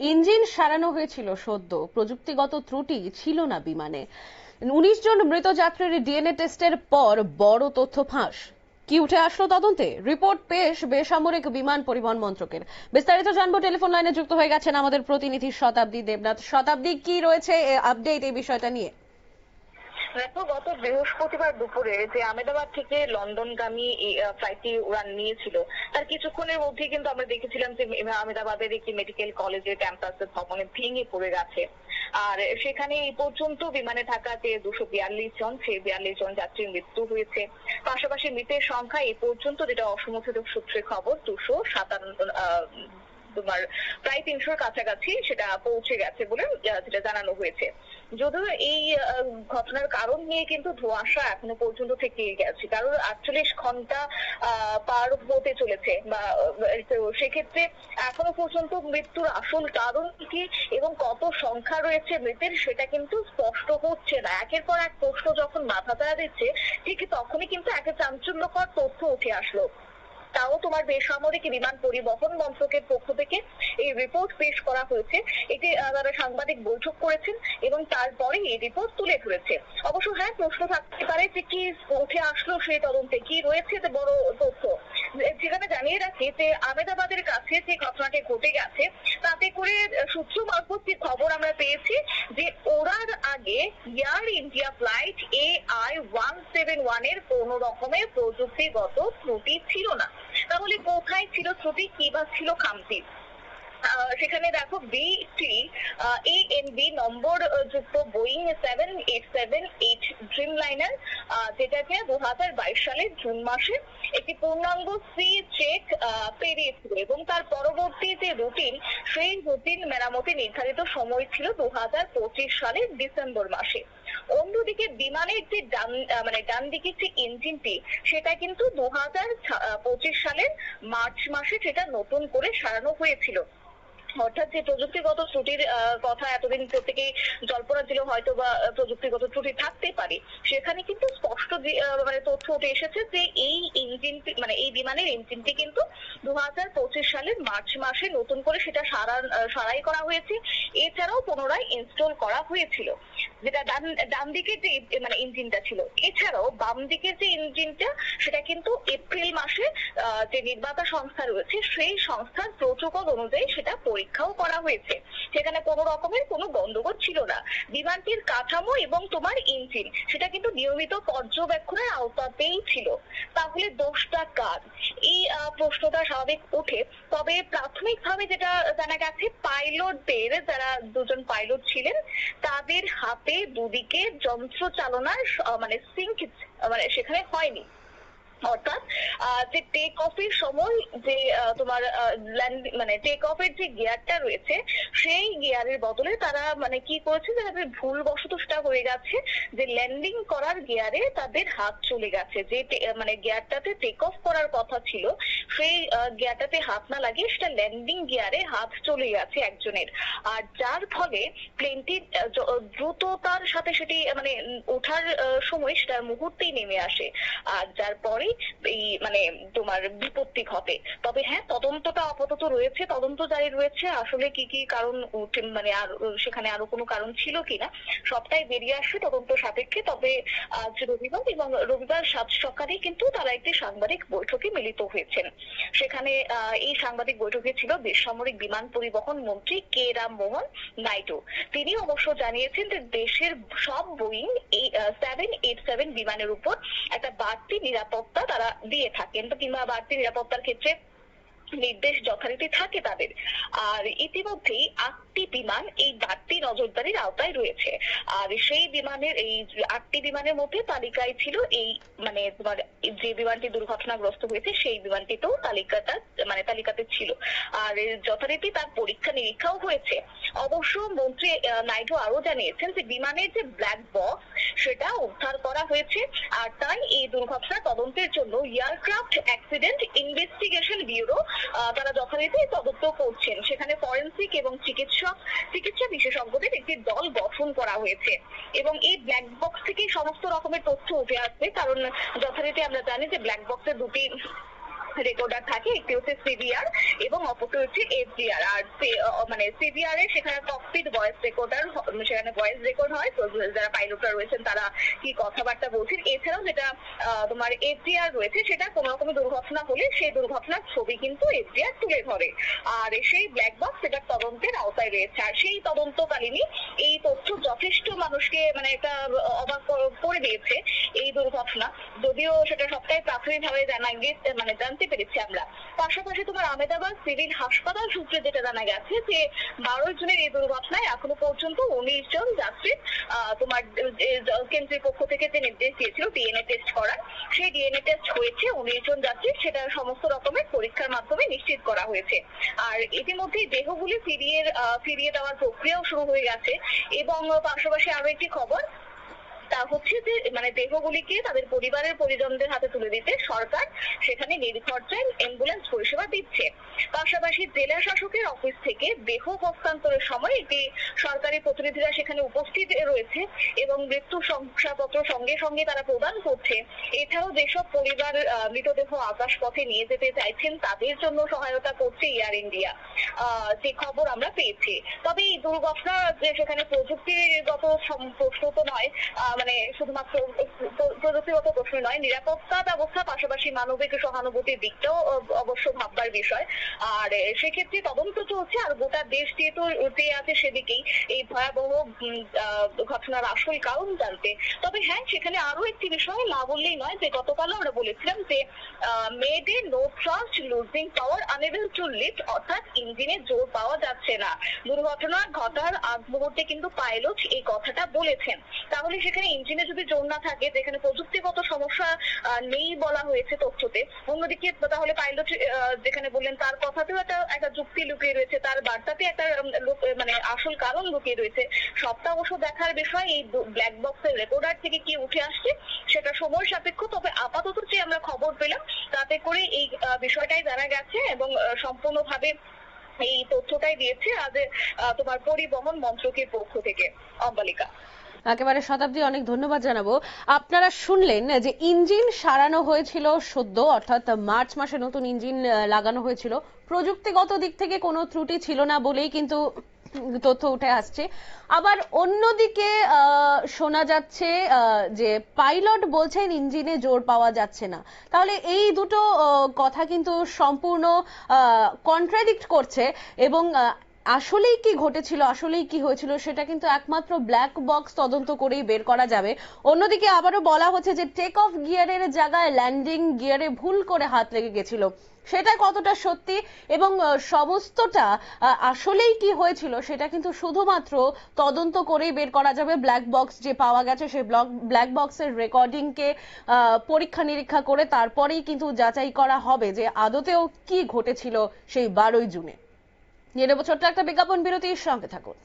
Engine সারানো হয়েছিল সদ্য। প্রযুক্তিগত ত্রুটি ছিল না বিমানে। উনিশ জন মৃত যাত্রীর ডিএনএ টেস্টের পর বড় তথ্য ফাঁস। কি উঠে আসলো তদন্তে? রিপোর্ট পেশ বেসামরিক বিমান পরিবহন মন্ত্রকের। বিস্তারিত জানব টেলিফোন লাইনে যুক্ত হয়ে গেছেন আমাদের প্রতিনিধি শতাব্দী দেবনাথ। শতাব্দী, কি রয়েছে? আপডেট এই বিষয়টা নিয়ে। দেখো গত বৃহস্পতিবার দুপুরে যে আহমেদাবাদ থেকে লন্ডনগামী ফ্লাইটটি উড়ান নিয়েছিল, তার কিছুক্ষণের মধ্যে কিন্তু আমরা দেখেছিলাম যে আহমেদাবাদের একটি মেডিকেল কলেজের ক্যাম্পাসের ভবনে ভেঙে পড়ে গেছে। আর সেখানে এই পর্যন্ত বিমানে থাকা যে দুশো বিয়াল্লিশ জন, সেই বিয়াল্লিশ জন যাত্রীর মৃত্যু হয়েছে। পাশাপাশি মৃতের সংখ্যা এই পর্যন্ত, যেটা অসমর্থিত সূত্রে খবর, দুশো সাতান্ন তোমার প্রায় তিনশোর কাছাকাছি সেটা পৌঁছে গেছে বলে যেটা জানানো হয়েছে। যদিও এই ঘটনার কারণ নিয়ে কিন্তু ধোঁয়াশা এখনও পর্যন্ত থেকেই গেছে। কারণ আটচল্লিশ ঘণ্টা পার হতে চলেছে বা সেক্ষেত্রে এখনও পর্যন্ত মৃত্যুর আসল কারণ কি এবং কত সংখ্যা রয়েছে মৃতের সেটা কিন্তু স্পষ্ট হচ্ছে না। একের পর এক প্রশ্ন যখন মাথা চাড়া দিচ্ছে, ঠিক তখনই কিন্তু একে চাঞ্চল্যকর তথ্য উঠে আসলো। তাও তোমার বেসামরিক বিমান পরিবহন মন্ত্রকের পক্ষ থেকে এই রিপোর্ট পেশ করা হয়েছে। এটি তারা সাংবাদিক বৈঠক করেছেন এবং তারপরে এই রিপোর্ট তুলে ধরেছে। অবশ্য হ্যাঁ প্রশ্ন থাকতে পারে যে কি উঠে আসলো সেই তদন্তে? কি রয়েছে বড় তথ্য? যেখানে জানিয়ে রাখি যে আহমেদাবাদের কাছে যে ঘটনাটি ঘটে গেছে, তাতে করে সূত্র মারফত যে খবর আমরা পেয়েছি যে ওড়ার আগে Air India flight A I one seven ওয়ানের কোন রকমের প্রযুক্তিগত ত্রুটি ছিল না। তাহলে কোথায় ছিল ত্রুটি? কি বা ছিল খামতি? সেখানে দেখো বিটি এ এন বি নম্বর যুক্ত Boeing seven eight seven eight Dreamliner যেটাকে দু হাজার বাইশ সালের জুন মাসে একটি পূর্ণাঙ্গ সি চেক পেরিয়েছিল এবং তার পরবর্তী যে রুটিন সেই রুটিন মেরামতি নির্ধারিত সময় ছিল দু হাজার পঁচিশ সালের ডিসেম্বর মাসে। অন্যদিকে বিমানের যে ডান মানে ডান দিকের যে ইঞ্জিনটি, সেটা কিন্তু দু হাজার পঁচিশ সালের মার্চ মাসে সেটা নতুন করে সারানো হয়েছিল। অর্থাৎ যে প্রযুক্তিগত ত্রুটির কথা এতদিন প্রত্যেকেই জল্পনা ছিল হয়তো বা প্রযুক্তিগত ত্রুটি থাকতে পারে। সেখানে কিন্তু স্পষ্ট মানে তথ্য উঠে এসেছে যে এই এই বিমানের ইঞ্জিনটি কিন্তু দু হাজার পঁচিশ সালের মার্চ মাসে নতুন করে সেটা সারান সারাই করা হয়েছে। এছাড়াও পুনরায় ইনস্টল করা হয়েছিল। যেটা ডান ডান দিকের যে মানে ইঞ্জিনটা ছিল। এছাড়াও বাম দিকের যে ইঞ্জিনটা সেটা কিন্তু এপ্রিল মাসে যে নির্মাতা সংস্থা রয়েছে, সেই সংস্থার প্রোটোকল অনুযায়ী সেটা পরীক্ষাও করা হয়েছে। সেখানে কোনো রকমের কোনো গন্ডগোল ছিল না। বিমানটির কাঠামো এবং তোমার ইঞ্জিন সেটা কিন্তু নিয়মিত পর্যবেক্ষণের আওতাতেই ছিল। তাহলে দোষটা কার এই আহ, প্রশ্নটা স্বাভাবিক ওঠে। তবে প্রাথমিকভাবে যেটা জানা গেছে পাইলটদের যারা দুজন পাইলট ছিলেন তাদের হাতে দুদিকে যন্ত্র চালনার মানে সিঙ্ক মানে সেখানে হয়নি। অর্থাৎ যে টেক অফের সময় যে তোমার মানে টেক অফের যে গিয়ারটা রয়েছে, সেই গিয়ারের বদলে তারা মানে কি করেছে তাদের ভুলবশত সেটা হয়ে গেছে যে ল্যান্ডিং করার গিয়ারে তাদের হাত চলে গেছে। যে মানে গিয়ারটাতে টেক অফ করার কথা ছিল, সেই গিয়ারটাতে হাত না লাগিয়ে সেটা ল্যান্ডিং গিয়ারে হাত চলে গেছে একজনের। আর যার ফলে প্লেনটি দ্রুততার সাথে সেটি মানে ওঠার সময় সেটা মুহূর্তেই নেমে আসে। আর যার পরেই এই মানে তোমার বিপত্তি ঘটে। তবে হ্যাঁ তদন্তটা আপাতত রয়েছে, তদন্ত জারি রয়েছে। আসলে কি কি কারণ মানে আর, সেখানে আরও কোনো কারণ ছিল কিনা, সবটাই বেরিয়ে আসবে তদন্ত সাপেক্ষে। তবে আজ রবিবার এবং রবিবার সাত সকালে কিন্তু তারা একটি সাংবাদিক বৈঠকে মিলিত হয়েছেন। সেখানে এই সাংবাদিক বৈঠকে ছিল বেসামরিক বিমান পরিবহন মন্ত্রী কে রাম মোহন নাইডু। তিনি অবশ্য জানিয়েছেন যে দেশের সব বোয়িং এই সেভেন এইট সেভেন বিমানের উপর একটা বাড়তি নিরাপত্তা তারা দিয়ে থাকেন। কিংবা বাড়তি নিরাপত্তার ক্ষেত্রে নির্দেশ যথারীতি থাকে তাদের। আর ইতিমধ্যেই আটটি বিমান এই বাড়তি নজরদারির আওতায় রয়েছে। আর সেই বিমানের, এই আটটি বিমানের মধ্যে তালিকায় ছিল এই মানে তোমার যে বিমানটি দুর্ঘটনাগ্রস্ত হয়েছে, সেই বিমানটিতেও তালিকাটা মানে তালিকাতে ছিল। আর যথারীতি তার পরীক্ষা নিরীক্ষাও হয়েছে। অবশ্য মন্ত্রী নাইডু আরও জানিয়েছেন যে বিমানের যে ব্ল্যাক বক্স, সেটা উদ্ধার করা হয়েছে। আর তাই এই দুর্ঘটনা তদন্তের জন্য এয়ারক্রাফট অ্যাক্সিডেন্ট ইনভেস্টিগেশন ব্যুরো তারা যথারীতি তদন্ত করছেন। সেখানে ফরেন্সিক এবং চিকিৎসক, চিকিৎসা বিশেষজ্ঞদের একটি দল গঠন করা হয়েছে। এবং এই ব্ল্যাক বক্স থেকে সমস্ত রকমের তথ্য উঠে আসবে। কারণ যথারীতি আমরা জানি যে ব্ল্যাক বক্সের দুটি রেকর্ডার থাকে, একটি হচ্ছে সিবিআর এবং অপরটি হচ্ছে এফডিআর আর মানে সিবিআর এ সেখানে ককপিট ভয়েস রেকর্ডার সেখানে ভয়েস রেকর্ড হয়। তো যারা পাইলটরা রয়েছেন, তারা কি কথাবার্তা বলছেন? এছাড়াও যেটা তোমার এফডিআর রয়েছে, সেটা কোনো রকম দুর্ঘটনা হলে সেই দুর্ঘটনার ছবি কিন্তু এফডিআর তুলে ধরে। আর সেই ব্ল্যাক বক্স সেটা তদন্তের আওতায় রয়েছে। আর সেই তদন্তকালীনই এই তথ্য যথেষ্ট মানুষকে মানে একটা অবাক কর- করে দিয়েছে এই দুর্ঘটনা। যদিও সেটা সবটাই প্রাথমিকভাবে জানা গিয়ে মানে জানতে পেরেছি আমরা। পাশাপাশি তোমার আমেদাবাদ সিভিল হাসপাতাল সূত্রে যেটা জানা গেছে যে বারো জনের এই দুর্ঘটনায় এখনও পর্যন্ত উনিশ জন যাত্রী তোমার কেন্দ্রের পক্ষ থেকে যে নির্দেশ দিয়েছিল ডিএনএ টেস্ট করার, সেই ডিএনএ টেস্ট হয়েছে উনিশ জন যাত্রী, সেটা সমস্ত রকমের পরীক্ষার মাধ্যমে নিশ্চিত করা হয়েছে। আর ইতিমধ্যেই দেহগুলি ফিরিয়ে ফিরিয়ে দেওয়ার প্রক্রিয়াও শুরু হয়ে গেছে। এবং পাশাপাশি আরও একটি খবর তা হচ্ছে যে মানে দেহগুলিকে তাদের পরিবারের পরিজনদের হাতে তুলে দিতে সরকার সেখানে নির্খরচায় অ্যাম্বুলেন্স পরিষেবা দিচ্ছে। পাশাপাশি জেলা শাসকের অফিস থেকে দেহ হস্তান্তরের সময় একটি সরকারি প্রতিনিধিরা সেখানে উপস্থিত রয়েছে এবং মৃত্যু শংসাপত্র সঙ্গে সঙ্গে তারা প্রদান করছে। এছাড়াও যেসব পরিবার মৃতদেহ আকাশ পথে নিয়ে যেতে চাইছেন, তাদের জন্য সহায়তা করছে এয়ার ইন্ডিয়া যে খবর আমরা পেয়েছি। তবে এই দুর্ঘটনা যে সেখানে প্রযুক্তিগত প্রশ্ন তো নয় মানে শুধুমাত্র প্র- প্রযুক্তিগত প্রশ্ন নয়, নিরাপত্তা ব্যবস্থা, পাশাপাশি মানবিক সহানুভূতির দিকটাও অবশ্য ভাববার বিষয়। আর সেক্ষেত্রে তদন্ত চলছে, আর গোটা দেশ যেহেতু উঠে আছে সেদিকেই এই ভয়াবহ ঘটনার আসল কারণ জানতে। তবে হ্যাঁ সেখানে আরও একটি বিষয় না বললেই নয় যে গতকাল আমরা বলেছিলাম যে mayday no thrust losing power unable to lift অর্থাৎ ইঞ্জিনে জোর পাওয়া যাচ্ছে না। দুর্ঘটনা ঘটার আগ মুহূর্তে কিন্তু পাইলট এই কথাটা বলেছেন। তাহলে সেখানে ইঞ্জিনে যদি জোর না থাকে, যেখানে প্রযুক্তিগত সমস্যা নেই বলা হয়েছে তথ্যতে, অন্যদিকে তাহলে পাইলট যেখানে বললেন তার কথাতেও একটা একটা যুক্তি লুকিয়ে রয়েছে, তার বার্তাতে একটা মানে আসল কারণ লুকিয়ে রয়েছে। সবটা অবশ্য দেখার বিষয়, এই ব্ল্যাক বক্সের রেকর্ডার থেকে কি উঠে আসছে, সেটা সময় সাপেক্ষ, তবে আপাতত যে আমরা খবর পেলাম, তাতে করে এই বিষয়টাই জানা গেছে এবং সম্পূর্ণভাবে এই তথ্যটাই দিয়েছে আজ তোমার পরিবহন মন্ত্রকের পক্ষ থেকে, অম্বালিকা। একেবারে শতাব্দী অনেক ধন্যবাদ জানাব। আপনারা শুনলেন যে ইঞ্জিন সারানো হয়েছিল সদ্য, অর্থাৎ মার্চ মাসে নতুন ইঞ্জিন লাগানো হয়েছিল। প্রযুক্তিগত দিক থেকে কোনো ত্রুটি ছিল না বলেই কিন্তু তথ্য উঠে আসছে। আবার অন্যদিকে শোনা যাচ্ছে যে পাইলট বলছেন ইঞ্জিনে জোর পাওয়া যাচ্ছে না। তাহলে এই দুটো কথা কিন্তু সম্পূর্ণ কন্ট্রাডিক্ট করছে এবং আসলেই কি ঘটেছিল, আসলেই কি হয়েছিল, সেটা কিন্তু একমাত্র ব্ল্যাক বক্স তদন্ত করেই বের করা যাবে। অন্যদিকে আবারও বলা হচ্ছে যে টেক অফ গিয়ারের জায়গায় ল্যান্ডিং গিয়ারে ভুল করে হাত লেগে গেছিল। সেটা কতটা সত্যি এবং সমস্তটা আসলেই কি হয়েছিল, সেটা কিন্তু শুধুমাত্র তদন্ত করেই বের করা যাবে। ব্ল্যাক বক্স যে পাওয়া গেছে, সেই ব্লক ব্ল্যাক বক্সের রেকর্ডিংকে পরীক্ষা নিরীক্ষা করে তারপরেই কিন্তু যাচাই করা হবে যে আদতেও কি ঘটেছিল সেই বারোই জুনে। নিয়ে নেব ছোট্ট একটা বিজ্ঞাপন বিরতির সঙ্গে থাকুন।